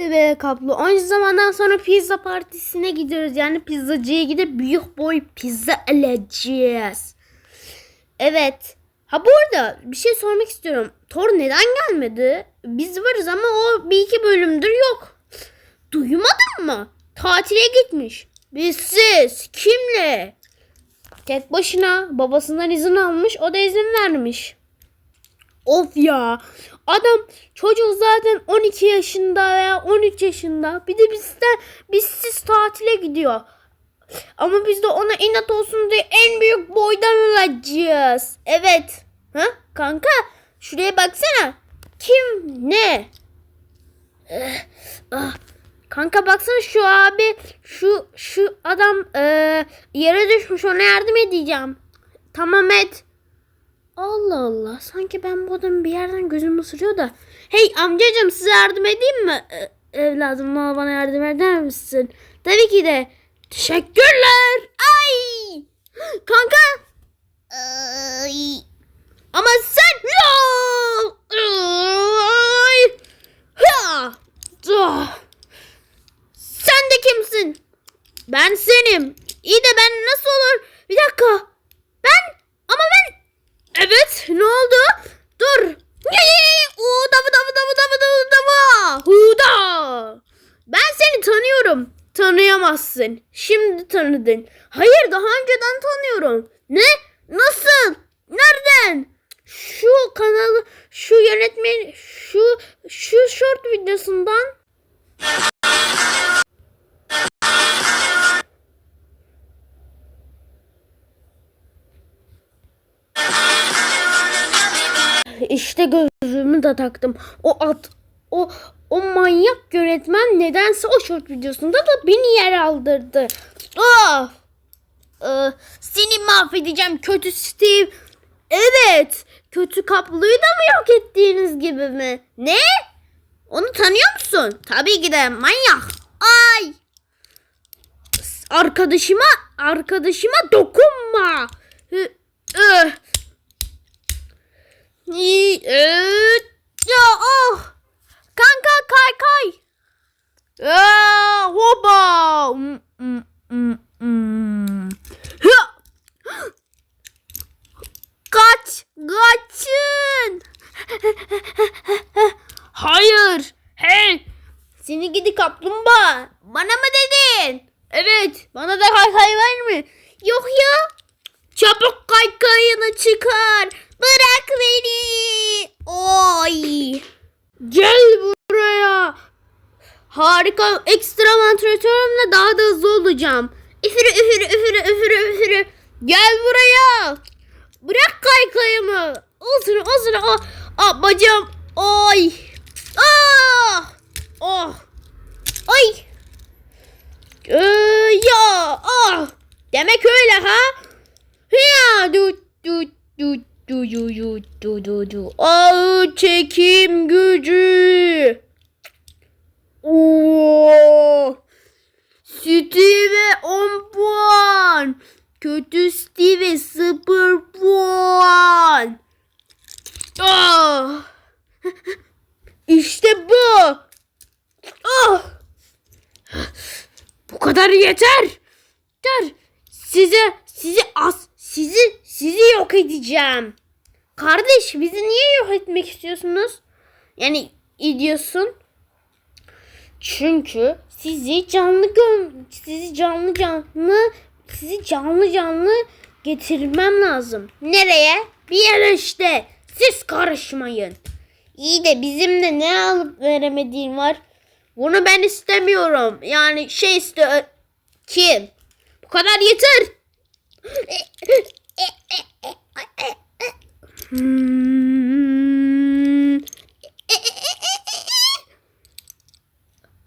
Ve kaplı. Onca zamandan sonra pizza partisine gidiyoruz. Yani pizzacıya gidip büyük boy pizza alacağız. Evet. Ha bu arada bir şey sormak istiyorum. Thor neden gelmedi? Biz varız ama o bir iki bölümdür yok. Duymadın mı? Tatile gitmiş. Bizsiz. Kimle? Tek başına babasından izin almış. O da izin vermiş. Of ya. Adam çocuk zaten 12 yaşında veya 13 yaşında. Bir de bizden bizsiz tatile gidiyor. Ama biz de ona inat olsun diye en büyük boydan alacağız. Evet. Ha kanka şuraya baksana. Kim ne? Eh, ah. Kanka baksana şu abi şu şu adam eee, yere düşmüş ona yardım edeceğim. Tamam et. Allah Allah sanki ben bu adamı bir yerden gözüm ısırıyor da. Hey amcacım size yardım edeyim mi? Ee, evladım bana yardım eder misin? Tabii ki de. Teşekkürler. Ay! Kanka. Ay. Ama sen. Ay. Ha! Sen de kimsin? Ben senim. İyi de ben nasıl olur? Bir dakika. Ben ama ben Evet ne oldu? Dur. Oo, davı davı davı davı davı davı. Huda. Ben seni tanıyorum. Tanıyamazsın. Şimdi tanıdın. Hayır daha önceden tanıyorum. Ne? Nasıl? Nereden? Şu kanalı, şu yönetmen, şu şu short videosundan. İşte gözlüğümü de taktım. O at o o manyak yönetmen nedense o short videosunda da beni yer aldırdı. Ah! Ee, seni mahvedeceğim kötü Steve. Evet. Kötü kaplıyı da mı yok ettiğiniz gibi mi? Ne? Onu tanıyor musun? Tabii ki de manyak. Ay! Arkadaşıma arkadaşıma dokunma. Hı, öh. İyi, evet. Ya oh. Kanka kay kay. Aa, hoba. Mm, mm, mm, mm. Hı. Kaç. Kaçın. Hayır. Hey. Seni gidi kaplumbağa. Bana mı dedin? Evet. Bana da kay kay var mı? Yok ya. Çabuk kaykayını çıkar. Bırak beni. Oy. Gel buraya. Harika. Ekstra vantilatörümle daha da hızlı olacağım. Üfürü üfürü üfürü üfürü üfürü. Gel buraya. Bırak kaykayımı. Olsun olsun. Ah, ah bacağım. Oy. Ah. Oh. Ay. Ee, ya. Ah. Demek öyle ha? Ya du du du du du du du du du. Ağır çekim gücü. Oo. Steve 10 puan. Kötü Steve 0 puan. Ah. İşte bu. Ah. Bu kadar yeter. Yeter. Size sizi as sizi sizi yok edeceğim. Kardeş bizi niye yok etmek istiyorsunuz? Yani ediyorsun. Çünkü sizi canlı göm sizi canlı canlı sizi canlı canlı getirmem lazım. Nereye? Bir yere işte. Siz karışmayın. İyi de bizim de ne alıp veremediğin var. Bunu ben istemiyorum. Yani şey istiyor. Kim? Bu kadar yeter. Hmm.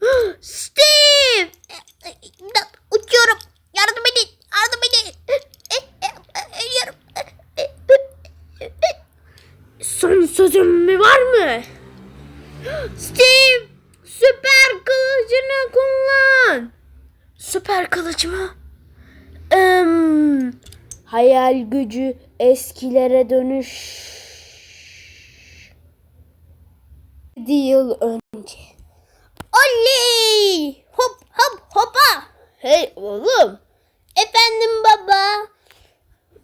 Steve! Uçuyorum. Yardım edin. Yardım edin. Yardım. Son sözüm mü var mı? Steve! Süper kılıcını kullan. Süper kılıç mı? Em, hayal gücü eskilere dönüş. 7 yıl önce. Oley! Hop hop hopa! Hey oğlum! Efendim baba!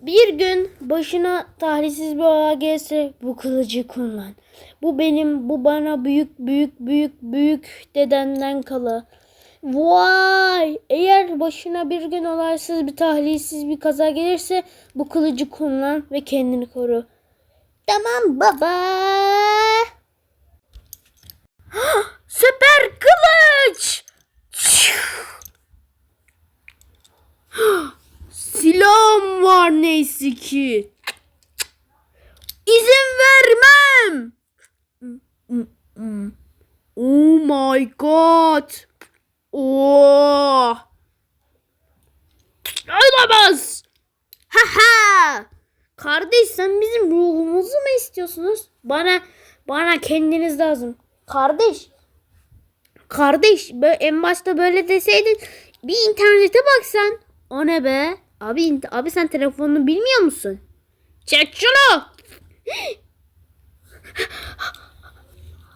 Bir gün başına talihsiz bir olay gelse bu kılıcı kullan. Bu benim, bu bana büyük büyük büyük büyük dedenden kala. Vay! Eğer başına bir gün olaysız bir talihsiz bir kaza gelirse bu kılıcı kullan ve kendini koru. Tamam baba. Süper kılıç! Silahım var neyse ki. İzin vermem. Oh my god. Oh. Olamaz. Ha ha. Kardeş sen bizim ruhumuzu mu istiyorsunuz? Bana bana kendiniz lazım. Kardeş. Kardeş en başta böyle deseydin bir internete baksan. O ne be? Abi abi sen telefonunu bilmiyor musun? Çek şunu.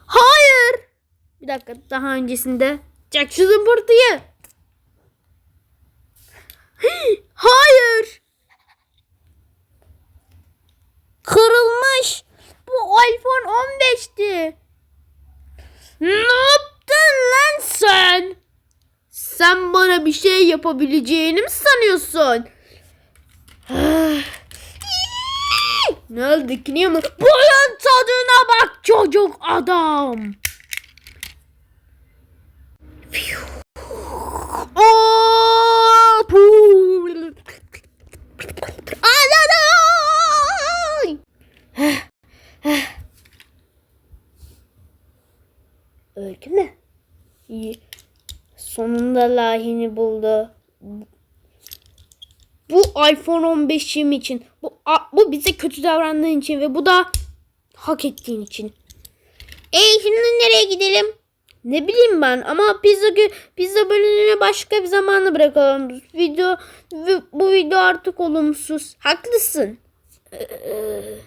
Hayır. Bir dakika daha öncesinde. Çek şu zımbırtıyı. Hayır. Kırılmış. Bu iPhone 15'ti. Ne yaptın lan sen? Sen bana bir şey yapabileceğini mi sanıyorsun? ne oldu ki niye mi? Tadına bak çocuk adam. Öldü mü? İyi. Sonunda lahini buldu. Bu iPhone 15'im için. Bu bu bize kötü davrandığın için ve bu da hak ettiğin için. E şimdi nereye gidelim? Ne bileyim ben ama pizza pizza bölümünü başka bir zamana bırakalım. Video bu- video artık olumsuz. Haklısın. Ee,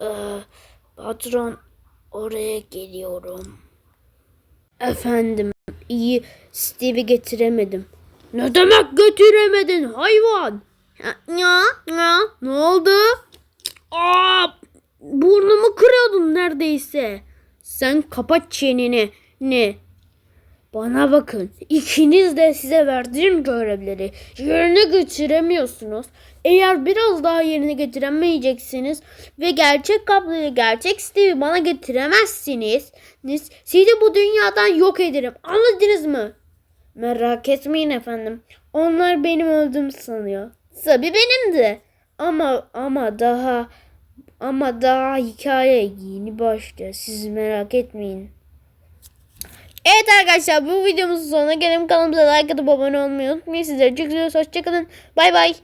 ee, patron oraya geliyorum. Efendim iyi Steve'i getiremedim. Ne demek götüremedin hayvan? Ya, ya. ne oldu? Aa, burnumu kırıyordun neredeyse. Sen kapat çeneni. Ne? Bana bakın. İkiniz de size verdiğim görevleri yerine getiremiyorsunuz. Eğer biraz daha yerine getiremeyeceksiniz ve gerçek kaplayı, gerçek Steve'i bana getiremezsiniz. Sizi bu dünyadan yok ederim. Anladınız mı? Merak etmeyin efendim. Onlar benim öldüğümü sanıyor. Tabii benim de. Ama ama daha ama daha hikaye yeni başlıyor. Siz merak etmeyin. Evet arkadaşlar bu videomuzun sonuna gelelim. Kanalımıza like atıp abone olmayı unutmayın. Sizleri çok seviyoruz. Hoşçakalın. Bay bay.